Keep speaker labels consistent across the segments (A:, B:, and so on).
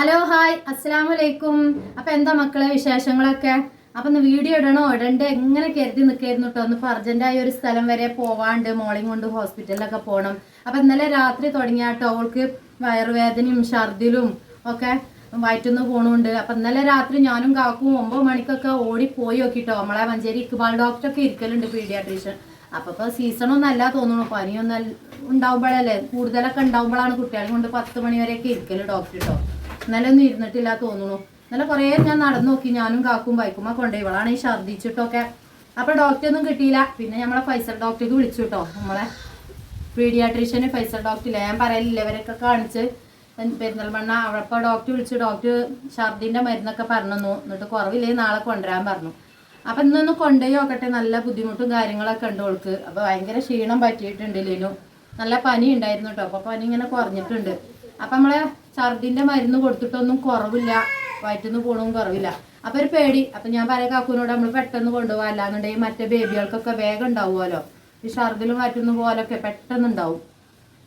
A: Hello hi അസ്സലാമു അലൈക്കും അപ്പൊ എന്താ മക്കളെ വിശേഷങ്ങളൊക്കെ? അപ്പൊ ഒന്ന് വീഡിയോ ഇടണോ? ഇടണ്ടേ? എങ്ങനെ കരുതി നിൽക്കായിരുന്നു കേട്ടോ ഒന്ന് അർജന്റായ ഒരു സ്ഥലം വരെ പോവാണ്ട് മോളിങ് കൊണ്ട് ഹോസ്പിറ്റലിലൊക്കെ പോകണം അപ്പൊ ഇന്നലെ രാത്രി തുടങ്ങിയ കേട്ടോ അവൾക്ക് വയറുവേദനയും ഛർദിലും ഒക്കെ വയറ്റുന്ന് പോണുണ്ട്. അപ്പൊ ഇന്നലെ രാത്രി ഞാനും കാക്കും ഒമ്പത് മണിക്കൊക്കെ ഓടി പോയി നോക്കിട്ടോ. നമ്മളെ മഞ്ചേരി ഇക്ബാൽ ഡോക്ടറൊക്കെ ഇരിക്കലുണ്ട് പീഡിയാട്രീഷ്യൻ അപ്പൊ ഇപ്പൊ സീസണൊന്നും അല്ല തോന്നുന്നു. പനിയൊന്നും ഉണ്ടാവുമ്പോഴല്ലേ? കൂടുതലൊക്കെ ഉണ്ടാവുമ്പോഴാണ് കുട്ടികളെ കൊണ്ട് പത്ത് മണി വരെയൊക്കെ ഇരിക്കൽ ഡോക്ടർ കേട്ടോ ഇന്നലെ ഇരുന്നിട്ടില്ല തോന്നുന്നു ഇന്നലെ കുറേ ഞാൻ നടന്നു നോക്കി ഞാനും കാക്കും ബൈക്കുമ്മ കൊണ്ടേ. ഇവളാണ് ഈ ഛർദ്ദിച്ചിട്ടൊക്കെ. അപ്പൊ ഡോക്ടറൊന്നും കിട്ടിയില്ല. പിന്നെ നമ്മളെ ഫൈസൽ ഡോക്ടർക്ക് വിളിച്ചു കേട്ടോ നമ്മളെ പീഡിയാട്രീഷ്യന് ഫൈസൽ ഡോക്ടറില്ല ഞാൻ പറയലില്ല ഇവരൊക്കെ കാണിച്ച്. പെരുന്നൽമണ്ണ അവളപ്പോ ഡോക്ടർ വിളിച്ചു ഡോക്ടർ ഛർദിന്റെ മരുന്നൊക്കെ പറഞ്ഞു എന്നിട്ട് കുറവില്ലേ നാളെ കൊണ്ടുവരാൻ പറഞ്ഞു. അപ്പൊ ഇന്നൊന്ന് കൊണ്ടേ നോക്കട്ടെ. നല്ല ബുദ്ധിമുട്ടും കാര്യങ്ങളൊക്കെ ഉണ്ട് ഓൾക്ക്. അപ്പൊ ഭയങ്കര ക്ഷീണം പറ്റിയിട്ടുണ്ട് ലീനു. നല്ല പനി ഉണ്ടായിരുന്നു കേട്ടോ അപ്പൊ പനി ഇങ്ങനെ കുറഞ്ഞിട്ടുണ്ട്. അപ്പൊ നമ്മളെ ഛർദിന്റെ മരുന്ന് കൊടുത്തിട്ടൊന്നും കുറവില്ല. വയറ്റിന്ന് പോണും കുറവില്ല. അപ്പൊ ഒരു പേടി. അപ്പൊ ഞാൻ പറയാം കാക്കൂനോട് നമ്മൾ പെട്ടെന്ന് കൊണ്ടുപോകാം അല്ലാന്നുണ്ടെങ്കിൽ മറ്റേ ബേബികൾക്കൊക്കെ വേഗം ഉണ്ടാവുമല്ലോ. ഈ ഛർദിലും വയറ്റുന്ന പോലൊക്കെ പെട്ടെന്ന് ഉണ്ടാവും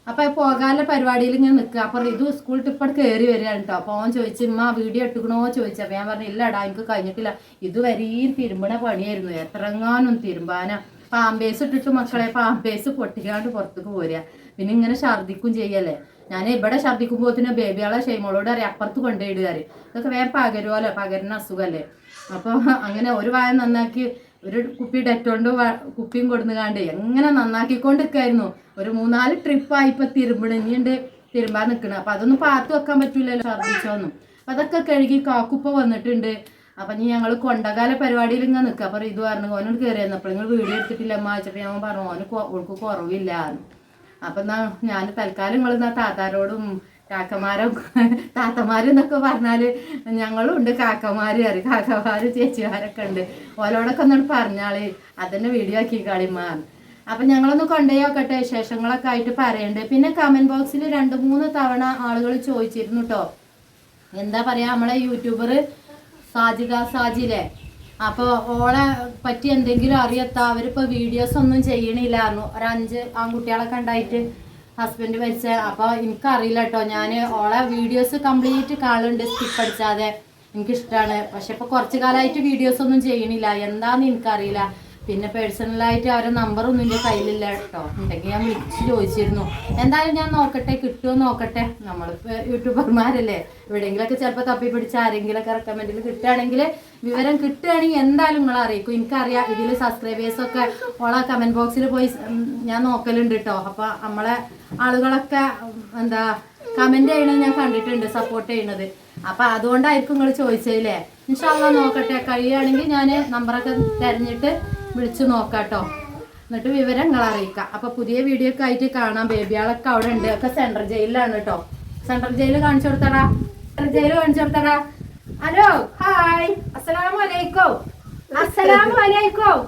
A: അപ്പൊ പോകാനുള്ള പരിപാടിയിൽ ഇങ്ങനെ നിൽക്കുക. അപ്പൊ ഇത് സ്കൂൾ ടിപ്പട് കയറി വരികയാണ് കേട്ടോ അപ്പൊ ഓൻ ചോദിച്ചു ഇമ്മ വീഡിയോ എടുക്കണോ? ചോദിച്ചു. അപ്പൊ ഞാൻ പറഞ്ഞു ഇല്ലടാ എനിക്ക് കഴിഞ്ഞിട്ടില്ല. ഇതുവരെയും തിരുമ്പണ പണിയായിരുന്നു. എത്രങ്ങാനും തിരുമ്പാനാ. പാമ്പേസ് ഇട്ടിട്ട് മക്കളെ പാമ്പേസ് പൊട്ടിക്കാണ്ട് പുറത്തേക്ക് പോരുക. പിന്നെ ഇങ്ങനെ ഛർദിക്കും ചെയ്യല്ലേ? ഞാൻ ഇവിടെ ഛർദിക്കുമ്പോത്തിന് ബേബികളെ ഷെയ്മോളോട് അറിയാം. അപ്പുറത്ത് കൊണ്ടുപോയിടുകാര്. ഇതൊക്കെ വേഗം പകരുമല്ലോ പകരുന്ന അസുഖല്ലേ? അപ്പൊ അങ്ങനെ ഒരു വായ നന്നാക്കി ഒരു കുപ്പി ഡെറ്റോണ്ട് കുപ്പിയും കൊടുന്നുകാണ്ട് എങ്ങനെ നന്നാക്കിക്കൊണ്ടിരിക്കായിരുന്നു. ഒരു മൂന്നാൽ ട്രിപ്പായി ഇപ്പൊ തിരുമ്പണ്. ഇനിയുണ്ട് തിരുമ്പാൻ നിൽക്കണം അപ്പൊ അതൊന്നും പാത്ത് വെക്കാൻ പറ്റൂലല്ലോ ഛർദിച്ചോന്നും. അപ്പൊ അതൊക്കെ കഴുകി കാക്കുപ്പ വന്നിട്ടുണ്ട്. അപ്പൊ ഇനി ഞങ്ങൾ കൊണ്ടകാല പരിപാടിയിൽ ഇങ്ങനെ നിൽക്കുക അപ്പൊ ഇത് പറഞ്ഞു ഓനോട് കയറി നിങ്ങൾ വീഡിയോ എടുത്തിട്ടില്ല അമ്മ. വെച്ചപ്പോൾ ഞാൻ പറഞ്ഞു ഓന് ഓൾക്ക് കുറവില്ല അപ്പൊ എന്നാ ഞാൻ തൽക്കാലം നിങ്ങൾ എന്നാ താത്താരോടും കാക്കമാരും താത്തമാരും എന്നൊക്കെ പറഞ്ഞാൽ ഞങ്ങളും ഉണ്ട് കാക്കമാര് അറി കാക്കമാര് ചേച്ചിമാരൊക്കെ ഉണ്ട്. ഓരോടൊക്കെ ഒന്നോട് പറഞ്ഞാൾ. അതന്നെ വീഡിയോ ആക്കി കളിമാർ അപ്പൊ ഞങ്ങളൊന്ന് കൊണ്ടുപോയോക്കട്ടെ വിശേഷങ്ങളൊക്കെ ആയിട്ട് പറയണ്ട്. പിന്നെ കമന്റ് ബോക്സിൽ രണ്ട് മൂന്ന് തവണ ആളുകൾ ചോദിച്ചിരുന്നു കേട്ടോ എന്താ പറയാ നമ്മളെ യൂട്യൂബർ സാജിക സാജിലെ അപ്പൊ ഓളെ പറ്റി എന്തെങ്കിലും അറിയത്ത? അവരിപ്പോ വീഡിയോസ് ഒന്നും ചെയ്യണില്ലായിരുന്നു. ഒരു അഞ്ച് ആൺകുട്ടികളൊക്കെ ഉണ്ടായിട്ട് ഹസ്ബൻഡ് മരിച്ച അപ്പൊ എനിക്കറിയില്ല കേട്ടോ ഞാൻ ഓളെ വീഡിയോസ് കംപ്ലീറ്റ് കാണുന്നുണ്ട് സ്കിപ്പ് അടിച്ചാതെ. എനിക്കിഷ്ടമാണ് പക്ഷെ ഇപ്പൊ കുറച്ച് കാലമായിട്ട് വീഡിയോസ് ഒന്നും ചെയ്യണില്ല. എന്താന്ന് എനിക്കറിയില്ല. പിന്നെ പേഴ്സണലായിട്ട് അവരെ നമ്പർ ഒന്നും എന്റെ കയ്യിലില്ല കേട്ടോ. ഉണ്ടെങ്കിൽ ഞാൻ വിളിച്ച് ചോദിച്ചിരുന്നു. എന്തായാലും ഞാൻ നോക്കട്ടെ കിട്ടുമോ നോക്കട്ടെ? നമ്മൾ യൂട്യൂബർമാരല്ലേ. എവിടെയെങ്കിലൊക്കെ ചിലപ്പോൾ തപ്പി പിടിച്ച ആരെങ്കിലൊക്കെ റെക്കമെൻഡിൽ കിട്ടുകയാണെങ്കിൽ വിവരം കിട്ടുകയാണെങ്കിൽ എന്തായാലും നിങ്ങൾ അറിയിക്കും. എനിക്കറിയാം ഇതിൽ സബ്സ്ക്രൈബേഴ്സൊക്കെ ഓള കമന്റ് ബോക്സിൽ പോയി ഞാൻ നോക്കലുണ്ട് കേട്ടോ അപ്പോൾ നമ്മളെ ആളുകളൊക്കെ എന്താ കമന്റ് ചെയ്യണത് ഞാൻ കണ്ടിട്ടുണ്ട് സപ്പോർട്ട് ചെയ്യണത്. അപ്പൊ അതുകൊണ്ടായിരിക്കും നിങ്ങൾ ചോദിച്ചതില്ലേ? ഇൻഷാല്ല നോക്കട്ടെ. കഴിയുകയാണെങ്കിൽ ഞാൻ നമ്പറൊക്കെ തിരഞ്ഞിട്ട് വിളിച്ചു നോക്കാട്ടോ. എന്നിട്ട് വിവരം നിങ്ങൾ അറിയിക്കാം. അപ്പൊ പുതിയ വീഡിയോ ഒക്കെ ആയിട്ട് കാണാം. ബേബിയാളൊക്കെ അവിടെ ഉണ്ട്. ഒക്കെ സെൻട്രൽ ജയിലിലാണ് കേട്ടോ സെൻട്രൽ ജയിൽ കാണിച്ചു കൊടുത്തടാ. സെൻട്രൽ ജയിൽ കാണിച്ചു കൊടുത്തടാ. Hello hi. അസ്സലാമു അലൈക്കും. അസ്സലാമു അലൈക്കും.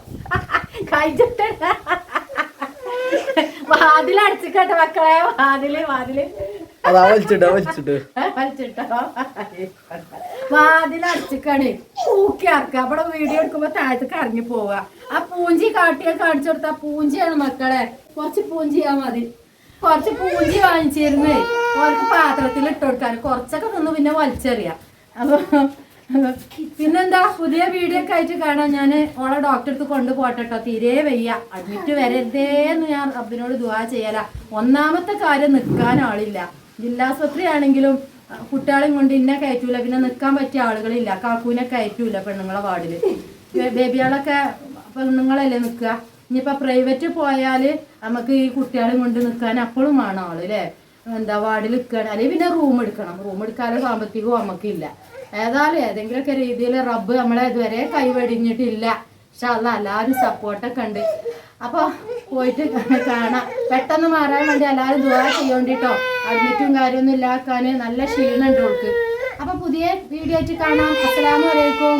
A: മക്കളെ. വാതിൽ വാതിൽ.
B: അതാ വലിച്ചിട്ട്? വലിച്ചിട്ട്
A: അടച്ചിക്കാണ് അവിടെ വീഡിയോ എടുക്കുമ്പോ താഴത്തേക്ക് ഇറങ്ങി പോവുക. ആ പൂഞ്ചി കാട്ടിയ കാണിച്ചു കൊടുത്ത പൂഞ്ചിയാണ് മക്കളെ. കുറച്ച് പൂഞ്ചിയാ മതി. കുറച്ച് പൂഞ്ചി വാങ്ങിച്ചിരുന്നേ. അവർക്ക് പാത്രത്തിൽ ഇട്ട് കൊടുക്കാൻ. കുറച്ചൊക്കെ നിന്ന് പിന്നെ വലിച്ചെറിയാം. അപ്പൊ പിന്നെന്താ? പുതിയ വീഡിയോ ഒക്കെ ആയിട്ട് കാണാൻ ഞാൻ ഓളെ ഡോക്ടറെ അടുത്ത് കൊണ്ടുപോട്ടെട്ടോ തീരെ വയ്യ. അഡ്മിറ്റ് വരരുതേ എന്ന് ഞാൻ അബ്ബിനോട് ദുവാ ചെയ്യല. ഒന്നാമത്തെ കാര്യം നിൽക്കാൻ ആളില്ല. ജില്ലാസ്പത്രി ആണെങ്കിലും കുട്ടികളെയും കൊണ്ട് ഇന്നെ കയറ്റൂല. പിന്നെ നിൽക്കാൻ പറ്റിയ ആളുകളില്ല. കാക്കൂനെ കയറ്റൂല പെണ്ണുങ്ങളെ വാർഡിൽ. ബേ- ബേബികളൊക്കെ പെണ്ണുങ്ങളല്ലേ നിൽക്കുക ഇനിയിപ്പോ പ്രൈവറ്റ് പോയാൽ നമുക്ക് ഈ കുട്ടികളെയും കൊണ്ട് നിൽക്കാൻ അപ്പോഴും വേണം ആൾ അല്ലേ എന്താ വാർഡിൽ നിൽക്കണം അല്ലെങ്കിൽ പിന്നെ റൂം എടുക്കണം. റൂം എടുക്കാതെ സാമ്പത്തികവും നമുക്കില്ല ഏതായാലും ഏതെങ്കിലുമൊക്കെ രീതിയിൽ റബ്ബ് നമ്മളെ ഇതുവരെ കൈവടിഞ്ഞിട്ടില്ല പക്ഷെ അല്ല എല്ലാവരും സപ്പോർട്ടൊക്കെ ഉണ്ട്. അപ്പൊ പോയിട്ട് കാണാം. പെട്ടെന്ന് മാറാൻ വേണ്ടി എല്ലാവരും ദുവാ ചെയ്യോണ്ടിട്ടോ അഡ്മിറ്റും കാര്യമൊന്നും ഇല്ലാക്കാന് നല്ല ക്ഷീണുണ്ട് ഓൾക്ക്. അപ്പൊ പുതിയ വീഡിയോ ആയിട്ട് കാണാം. അസ്സലാമു അലൈക്കും.